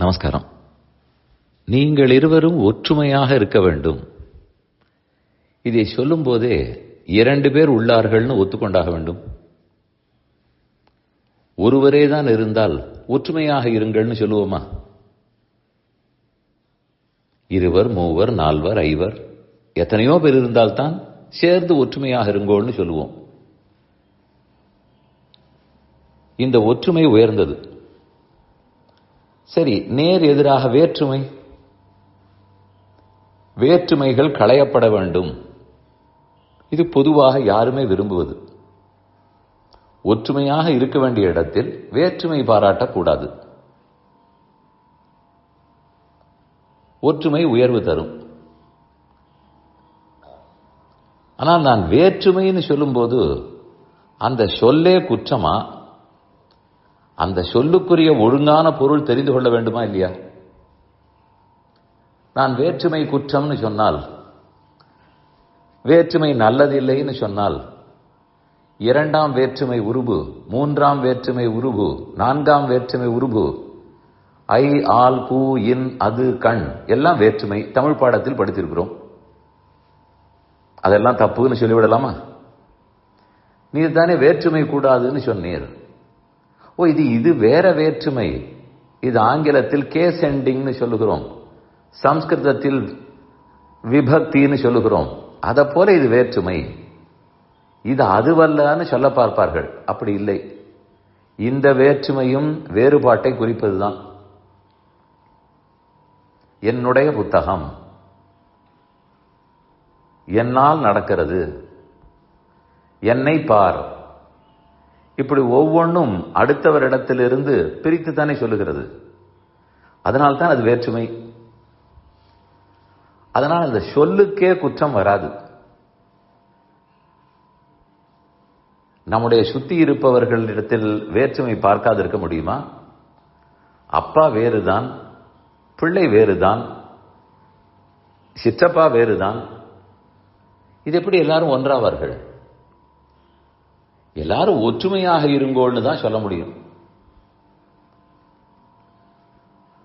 நமஸ்காரம். நீங்கள் இருவரும் ஒற்றுமையாக இருக்க வேண்டும். இதை சொல்லும் போதே இரண்டு பேர் உள்ளார்கள்னு ஒத்துக்கொண்டாக வேண்டும். ஒருவரே தான் இருந்தால் ஒற்றுமையாக இருங்கள்னு சொல்லுவோமா? இருவர் மூவர் நால்வர் ஐவர் எத்தனையோ பேர் இருந்தால்தான் சேர்ந்து ஒற்றுமையாக இருங்கோள்னு சொல்லுவோம். இந்த ஒற்றுமை உயர்ந்தது. சரி நேர் எதிராக வேற்றுமை? வேற்றுமைகள் களையப்பட வேண்டும். இது பொதுவாக யாருமே விரும்புவது. ஒற்றுமையாக இருக்க வேண்டிய இடத்தில் வேற்றுமை பாராட்டக்கூடாது. ஒற்றுமை உயர்வு தரும். ஆனால் நான் வேற்றுமைன்னு சொல்லும்போது அந்த சொல்லே குற்றமா? அந்த சொல்லுக்குரிய ஒழுங்கான பொருள் தெரிந்து கொள்ள வேண்டுமா இல்லையா? நான் வேற்றுமை குற்றம்னு சொன்னால் வேற்றுமை நல்லதில்லைன்னு சொன்னால் இரண்டாம் வேற்றுமை உருபு மூன்றாம் வேற்றுமை உருபு நான்காம் வேற்றுமை உருபு ஐ ஆல் பூ இன் அது கண் எல்லாம் வேற்றுமை தமிழ் பாடத்தில் படித்திருக்கிறோம். அதெல்லாம் தப்புன்னு சொல்லிவிடலாமா? நீர் தானே வேற்றுமை கூடாதுன்னு சொன்னீர். ஓ இது இது வேற வேற்றுமை. இது ஆங்கிலத்தில் கேஸ் எண்டிங்னு சொல்லுகிறோம். சம்ஸ்கிருதத்தில் விபக்தின்னு சொல்லுகிறோம். அதை போல இது வேற்றுமை. இது அதுவல்லன்னு சொல்ல பார்ப்பார்கள். அப்படி இல்லை. இந்த வேற்றுமையும் வேறுபாட்டை குறிப்பதுதான். என்னுடைய புத்தகம். என்னால் நடக்கிறது. என்னை பார். இப்படி ஒவ்வொன்றும் அடுத்தவரிடத்திலிருந்து பிரித்து தானே சொல்லுகிறது. அதனால்தான் அது வேற்றுமை. அதனால் அந்த சொல்லுக்கே குற்றம் வராது. நம்முடைய சுத்தி இருப்பவர்களிடத்தில் வேற்றுமை பார்க்காது இருக்க முடியுமா? அப்பா வேறுதான் பிள்ளை வேறுதான் சிற்றப்பா வேறுதான். இது எப்படி எல்லாரும் ஒன்றாவார்கள்? எல்லாரும் ஒற்றுமையாக இருங்கோன்னு தான் சொல்ல முடியும்.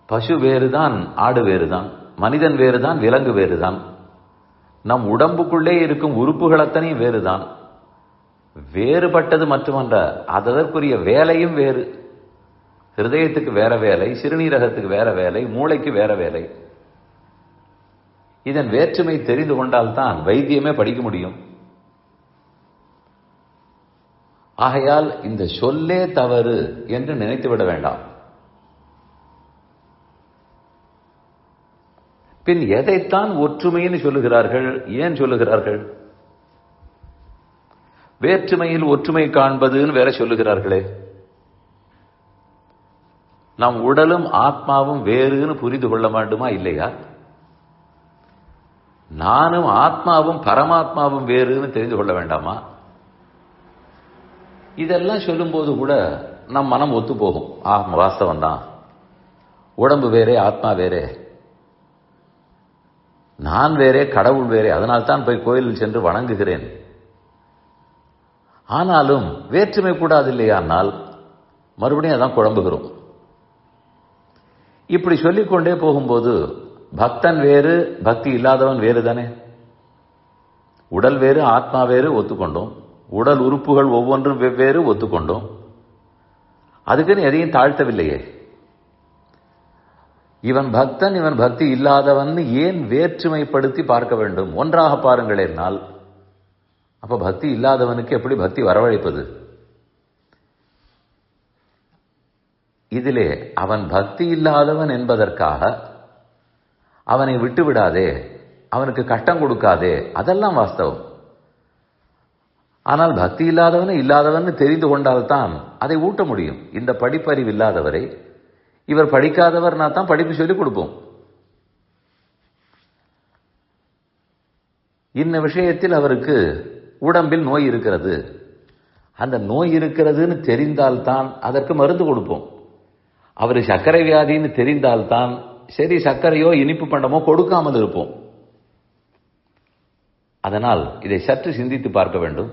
பசு வேறு தான் ஆடு வேறு தான் மனிதன் வேறு தான் விலங்கு வேறு தான் நம் உடம்புக்குள்ளே இருக்கும் உறுப்புகள் அத்தனையும் வேறு தான் வேறுபட்டது மட்டுமன்ற அதற்குரிய வேலையும் வேறு. ஹிருதயத்துக்கு வேற வேலை சிறுநீரகத்துக்கு வேற வேலை மூளைக்கு வேற வேலை. இதன் வேற்றுமை தெரிந்து கொண்டால்தான் வைத்தியமே படிக்க முடியும். ஆகையால் இந்த சொல்லே தவறு என்று நினைத்துவிட வேண்டாம். பின் எதைத்தான் ஒற்றுமைன்னு சொல்லுகிறார்கள்? ஏன் சொல்லுகிறார்கள்? வேற்றுமையில் ஒற்றுமை காண்பதுன்னு வேற சொல்லுகிறார்களே. நம் உடலும் ஆத்மாவும் வேறுன்னு புரிந்து கொள்ள வேண்டுமா இல்லையா? நானும் ஆத்மாவும் பரமாத்மாவும் வேறுன்னு தெரிந்து கொள்ள வேண்டாமா? இதெல்லாம் சொல்லும்போது கூட நம் மனம் ஒத்து போகும் ஆத்ம வாஸ்தவம் தான் உடம்பு வேறே ஆத்மா வேறே. நான் வேறே கடவுள் வேறே. அதனால்தான் போய் கோயிலில் சென்று வணங்குகிறேன். ஆனாலும் வேற்றுமை கூடாது இல்லையானால் மறுபடியும் அதான் குழம்புகிறோம். இப்படி சொல்லிக்கொண்டே போகும்போது பக்தன் வேறு பக்தி இல்லாதவன் வேறு தானே? உடல் வேறு ஆத்மா வேறு ஒத்துக்கொண்டோம். உடல் உறுப்புகள் ஒவ்வொன்றும் வெவ்வேறு ஒத்துக்கொண்டோம். அதுக்குன்னு எதையும் தாழ்த்தவில்லையே. இவன் பக்தன் இவன் பக்தி இல்லாதவன் ஏன் வேற்றுமைப்படுத்தி பார்க்க வேண்டும்? ஒன்றாக பாருங்கள் என்னால். அப்ப பக்தி இல்லாதவனுக்கு எப்படி பக்தி வரவழைப்பது? இதிலே அவன் பக்தி இல்லாதவன் என்பதற்காக அவனை விட்டு விடாதே அவனுக்கு கட்டம் கொடுக்காதே அதெல்லாம் வாஸ்தவம். ஆனால் பக்தி இல்லாதவனு இல்லாதவன் தெரிந்து கொண்டால்தான் அதை ஊட்ட முடியும். இந்த படிப்பறிவு இல்லாதவரை இவர் படிக்காதவர்னா தான் படிப்பு சொல்லிக் கொடுப்போம். இந்த விஷயத்தில் அவருக்கு உடம்பில் நோய் இருக்கிறது. அந்த நோய் இருக்கிறதுன்னு தெரிந்தால்தான் அதற்கு மருந்து கொடுப்போம். அவர் சர்க்கரை வியாதின்னு தெரிந்தால்தான் சரி சர்க்கரையோ இனிப்பு பண்டமோ கொடுக்காமல் இருப்போம். அதனால் இதை சற்று சிந்தித்து பார்க்க வேண்டும்.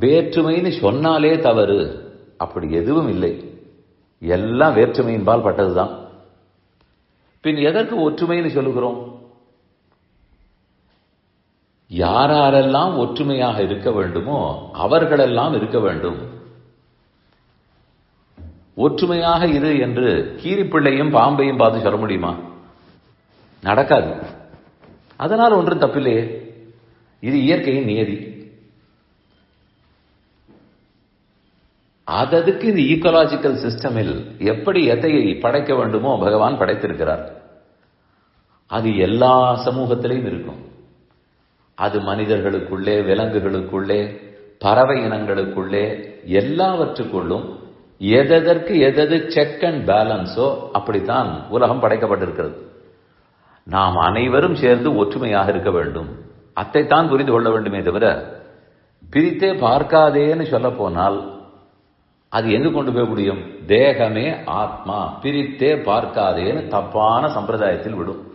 வேற்றுமைன்னு சொன்னாலே தவறு. அப்படி எதுவும் இல்லை. எல்லாம் வேற்றுமையின்பால் பட்டதுதான். பின் எதற்கு ஒற்றுமைன்னு சொல்லுகிறோம்? யாரெல்லாம் ஒற்றுமையாக இருக்க வேண்டுமோ அவர்களெல்லாம் இருக்க வேண்டும். ஒற்றுமையாக இரு என்று கீரிப்பிள்ளையும் பாம்பையும் பார்த்து சொல்ல முடியுமா? நடக்காது. அதனால் ஒன்றும் தப்பில்லையே. இது இயற்கையின் நியதி. அததுக்கு இந்த ஈக்கோலாஜிக்கல் சிஸ்டமில் எப்படி எதையை படைக்க வேண்டுமோ பகவான் படைத்திருக்கிறார். அது எல்லா சமூகத்திலையும் இருக்கும். அது மனிதர்களுக்குள்ளே விலங்குகளுக்குள்ளே பறவை இனங்களுக்குள்ளே எல்லாவற்றுக்குள்ளும் எதற்கு எதது செக் அண்ட் பேலன்ஸோ அப்படித்தான் உலகம் படைக்கப்பட்டிருக்கிறது. நாம் அனைவரும் சேர்ந்து ஒற்றுமையாக இருக்க வேண்டும். அத்தைத்தான் புரிந்து கொள்ள வேண்டுமே தவிர பிரித்தே பார்க்காதேன்னு சொல்ல போனால் அது எங்கு கொண்டு போய் முடியும்? தேகமே ஆத்மா. பிரித்தே பார்க்காதேன்னு தப்பான சம்பிரதாயத்தில் விடும்.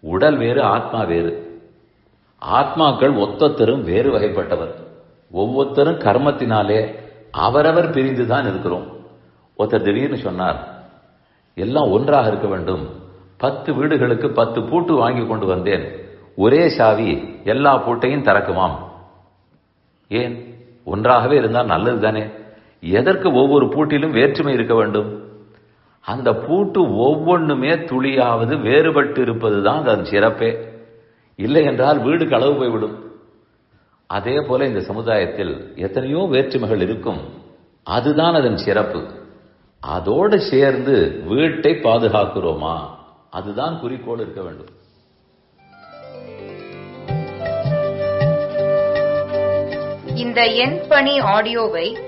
உடல் வேறு ஆத்மா வேறு. ஆத்மாக்கள் ஒத்தொத்தரும் வேறு வகைப்பட்டவர். ஒவ்வொருத்தரும் கர்மத்தினாலே அவரவர் பிரிந்துதான் இருக்கிறோம். ஒருத்தர் திடீர்னு சொன்னார் எல்லாம் ஒன்றாக இருக்க வேண்டும். பத்து வீடுகளுக்கு பத்து பூட்டு வாங்கி கொண்டு வந்தேன். ஒரே சாவி எல்லா பூட்டையும் திறக்குமாம் ஏன்? ஒன்றாகவே இருந்தால் நல்லது தானே எதற்கு ஒவ்வொரு பூட்டிலும் வேற்றுமை இருக்க வேண்டும்? அந்த பூட்டு ஒவ்வொன்றுமே துளியாவது வேறுபட்டு இருப்பதுதான் அதன் சிறப்பே. இல்லை என்றால் வீடு களவு போய்விடும். அதே போல இந்த சமுதாயத்தில் எத்தனையோ வேற்றுமைகள் இருக்கும். அதுதான் அதன் சிறப்பு. அதோடு சேர்ந்து வீட்டை பாதுகாக்கிறோமா? அதுதான் குறிக்கோள் இருக்க வேண்டும். இந்த எண் பணி ஆடியோவை